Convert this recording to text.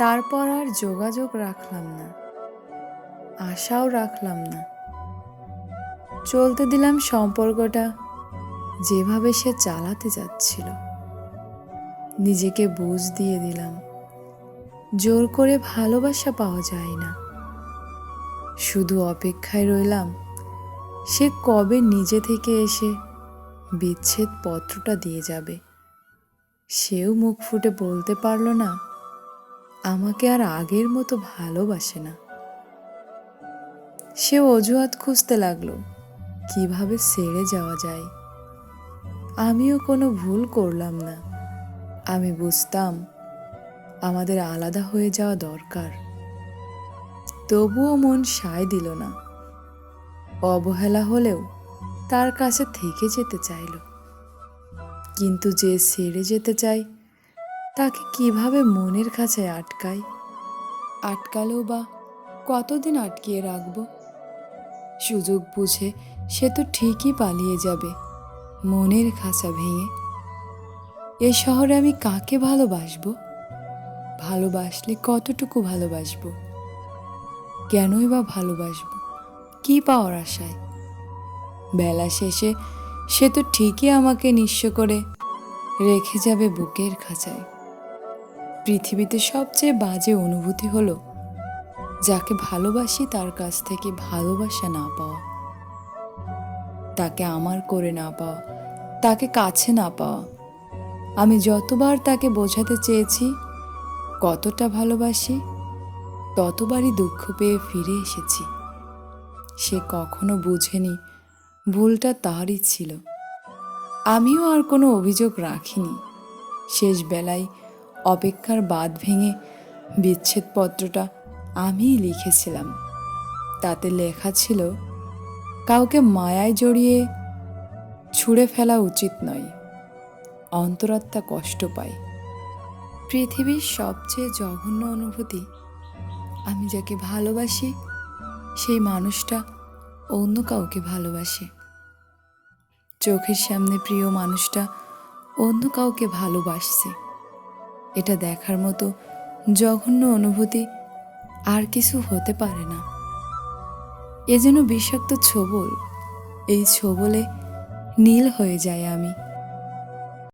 তারপর আর যোগাযোগ রাখলাম না। আশাও রাখলাম না। চলতে দিলাম সম্পর্কটা, যেভাবে সে চালাতে যাচ্ছিল। নিজেকে বুঝ দিয়ে দিলাম। জোর করে ভালোবাসা পাওয়া যায় না। শুধু অপেক্ষায় রইলাম, সে কবে নিজে থেকে এসে বিচ্ছেদ পত্রটা দিয়ে যাবে? সেও মুখ ফুটে বলতে পারল না আমাকে আর আগের মতো ভালোবাসে না। সে অজুহাত খুঁজতে লাগল, কীভাবে সেরে যাওয়া যায়? আমিও কোনো ভুল করলাম না। আমি বুঝতাম, আমাদের আলাদা হয়ে যাওয়া দরকার। তবুও মন সায় দিল না। অবহেলা হলেও তার কাছে থেকে যেতে চাইল। কিন্তু যে সেরে যেতে চায় তাকে কীভাবে মনের কাছে আটকায় আটকালেও বা কতদিন আটকিয়ে রাখব? সুযোগ বুঝে সে তো ঠিকই পালিয়ে যাবে মনের খাঁচা ভেঙে। এ শহরে আমি কাকে ভালোবাসব? ভালোবাসলে কতটুকু ভালোবাসবো? কেনই বা ভালোবাসবো? কি পাওয়ার আশায়? বেলা শেষে সে তো ঠিকই আমাকে নিঃস্ব করে রেখে যাবে বুকের খাঁচায়। পৃথিবীতে সবচেয়ে বাজে অনুভূতি হলো যাকে ভালোবাসি তার কাছ থেকে ভালোবাসা না পাওয়া। তাকে আমার করে না পাওয়া, তাকে কাছে না পাওয়া। আমি যতবার তাকে বোঝাতে চেয়েছি, কতটা ভালোবাসি, ততবারই দুঃখ পেয়ে ফিরে এসেছি। সে কখনো বুঝেনি, ভুলটা তারই ছিল। আমিও আর কোনো অভিযোগ রাখিনি। শেষ বেলায় অপেক্ষার বাদ ভেঙে বিচ্ছেদপত্রটা আমিই লিখেছিলাম। তাতে লেখা ছিল, কাউকে মায়ায় জড়িয়ে ছুঁড়ে ফেলা উচিত নয়, অন্তরাত্মা কষ্ট পায়। পৃথিবীর সবচেয়ে জঘন্য অনুভূতি, আমি যাকে ভালোবাসি, সেই মানুষটা অন্য কাউকে ভালোবাসে। চোখের সামনে প্রিয় মানুষটা অন্য কাউকে ভালোবাসছে। এটা দেখার মতো জঘন্য অনুভূতি আর কিছু হতে পারে না। এ যেন বিষাক্ত ছোবল, এই ছোবলে নীল হয়ে যায় আমি।